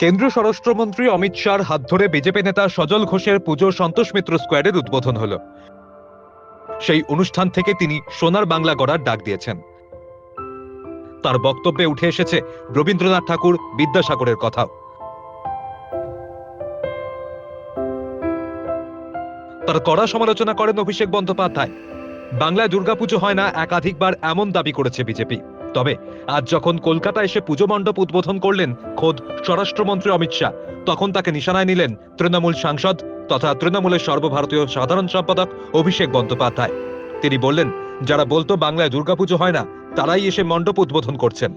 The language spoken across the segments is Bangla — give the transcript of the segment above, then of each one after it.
কেন্দ্রীয় স্বরাষ্ট্রমন্ত্রী অমিত শাহর হাত ধরে বিজেপি নেতা সজল ঘোষের পুজো সন্তোষ মিত্র স্কোয়ারের উদ্বোধন হলো। সেই অনুষ্ঠান থেকে তিনি সোনার বাংলা গড়ার ডাক দিয়েছেন। তার বক্তব্যে উঠে এসেছে রবীন্দ্রনাথ ঠাকুর বিদ্যাসাগরের কথাও। তার কড়া সমালোচনা করেন অভিষেক বন্দ্যোপাধ্যায়। বাংলায় দুর্গাপুজো হয় না, একাধিকবার এমন দাবি করেছে বিজেপি। তবে আজ যখন কলকাতা এসে পুজো মণ্ডপ উদ্বোধন করলেন খোদ স্বরাষ্ট্রমন্ত্রী অমিত শাহ, তখন তাকে নিশানায় নিলেন তৃণমূল সাংসদ তথা তৃণমূলের সর্বভারতীয় সাধারণ সম্পাদক অভিষেক বন্দ্যোপাধ্যায়। তিনি বললেন, যারা বলতো বাংলায় দুর্গাপুজো হয় না, তারাই এসে মণ্ডপ উদ্বোধন করছেন।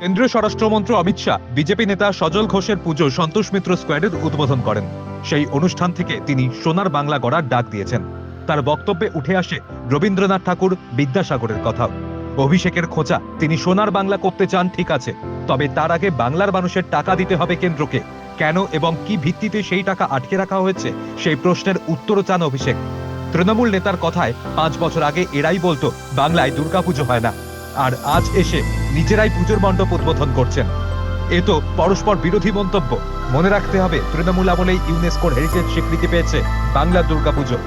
কেন্দ্রীয় স্বরাষ্ট্রমন্ত্রী অমিত শাহ, বিজেপি নেতা সজল ঘোষের পুজো সন্তোষ মিত্র স্কোয়ারের উদ্বোধন করেন। সেই অনুষ্ঠান থেকে তিনি সোনার বাংলা গড়ার ডাক দিয়েছেন। তার বক্তব্যে উঠে আসে রবীন্দ্রনাথ ঠাকুর বিদ্যাসাগরের কথাও অভিষেকের খোঁচা, তিনি সোনার বাংলা করতে চান, ঠিক আছে। তবে তার আগে বাংলার মানুষের টাকা দিতে হবে কেন্দ্রকে। কেন এবং কি ভিত্তিতে সেই টাকা আটকে রাখা হয়েছে, সেই প্রশ্নের উত্তরও চান অভিষেক। তৃণমূল নেতার কথায় পাঁচ বছর আগে এরাই বলতো, বাংলায় দুর্গাপুজো হয় না। আর আজ এসে নিজেরাই পুজোর মণ্ডপ উদ্বোধন করছেন। এ তো পরস্পর বিরোধী মন্তব্য। মনে রাখতে হবে, তৃণমূল আমলেই ইউনেস্কোর হেরিটেজ স্বীকৃতি পেয়েছে বাংলার দুর্গাপুজো।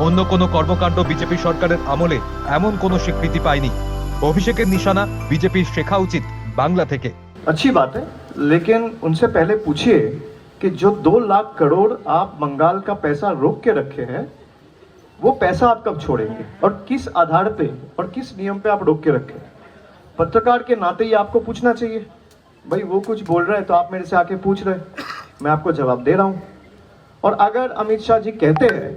অন্য কোনো কর্মকাণ্ড বিজেপি সরকারের আমলে এমন কোনো স্বীকৃতি পায়নি অভিষেকের নিশানা বিজেপির শেখা উচিত বাংলা থেকে अच्छी बात है लेकिन उनसे पहले पूछिए कि जो दो लाख करोड़ आप बंगाल का पैसा रोक के रखे हैं वो पैसा आप कब छोड़ेंगे और किस आधार पे और किस नियम पे आप रोक के रखे हैं? पत्रकार के नाते ही आपको पूछना चाहिए भाई वो कुछ बोल रहे हैं तो आप मेरे से आके पूछ रहे हैं मैं आपको जवाब दे रहा हूँ और अगर अमित शाह जी कहते हैं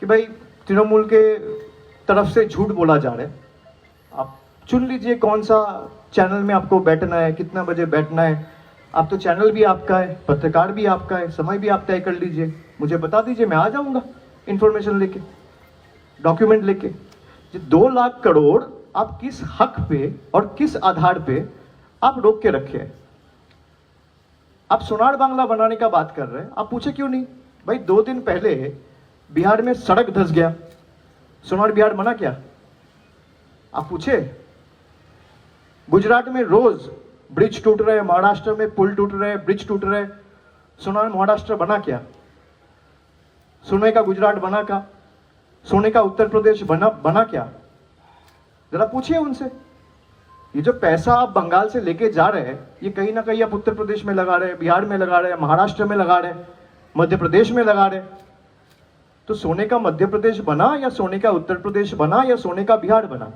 कि भाई तृणमूल के तरफ़ से झूठ बोला जा रहा है। आप चुन लीजिए कौन सा चैनल में आपको बैठना है, कितना बजे बैठना है। आप तो चैनल भी आपका है, पत्रकार भी आपका है, समय भी आप तय कर लीजिए। मुझे बता दीजिए, मैं आ जाऊँगा इन्फॉर्मेशन लेके डॉक्यूमेंट लेके। दो लाख करोड़ आप किस हक पे और किस आधार पे आप रोक के रखे हैं? आप सोनार बांग्ला बनाने का बात कर रहे हैं, आप पूछे क्यों नहीं? भाई दो दिन पहले बिहार में सड़क धस गया। सोनार बिहार बना क्या। आप पूछे? गुजरात में रोज ब्रिज टूट रहे, महाराष्ट्र में पुल टूट रहे, ब्रिज टूट रहे सोनार महाराष्ट्र बना क्या? सोने का गुजरात बना क्या सोने का उत्तर प्रदेश बना बना क्या? जरा पूछिए उनसे। ये जो पैसा आप बंगाल से लेके जा रहे हैं, ये कहीं ना कहीं आप उत्तर प्रदेश में लगा रहे हैं, बिहार में लगा रहे हैं, महाराष्ट्र में लगा रहे हैं, मध्य प्रदेश में लगा रहे हैं। तो सोने का मध्य प्रदेश बना या सोने का उत्तर प्रदेश बना या सोने का बिहार बना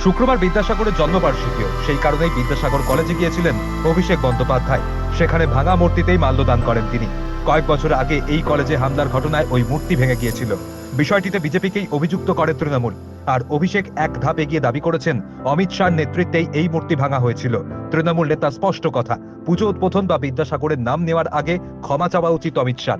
শুক্রবার বিদ্যাসাগরের জন্মবার্ষিকীও সেই কারণেই বিদ্যাসাগর কলেজে গিয়েছিলেন অভিষেক বন্দ্যোপাধ্যায় সেখানে ভাঙা মূর্তিতেই মাল্যদান করেন তিনি কয়েক বছর আগে এই কলেজে হামলার ঘটনায় ওই মূর্তি ভেঙে গিয়েছিল বিষয়টিতে বিজেপিকেই অভিযুক্ত করে তৃণমূল আর অভিষেক এক ধাপ এগিয়ে দাবি করেছেন অমিত শাহর নেতৃত্বেই এই মূর্তি ভাঙা হয়েছিল তৃণমূল নেতা স্পষ্ট কথা পুজো উদ্বোধন বা বিদ্যাসাগরের নাম নেওয়ার আগে ক্ষমা চাওয়া উচিত অমিত শাহ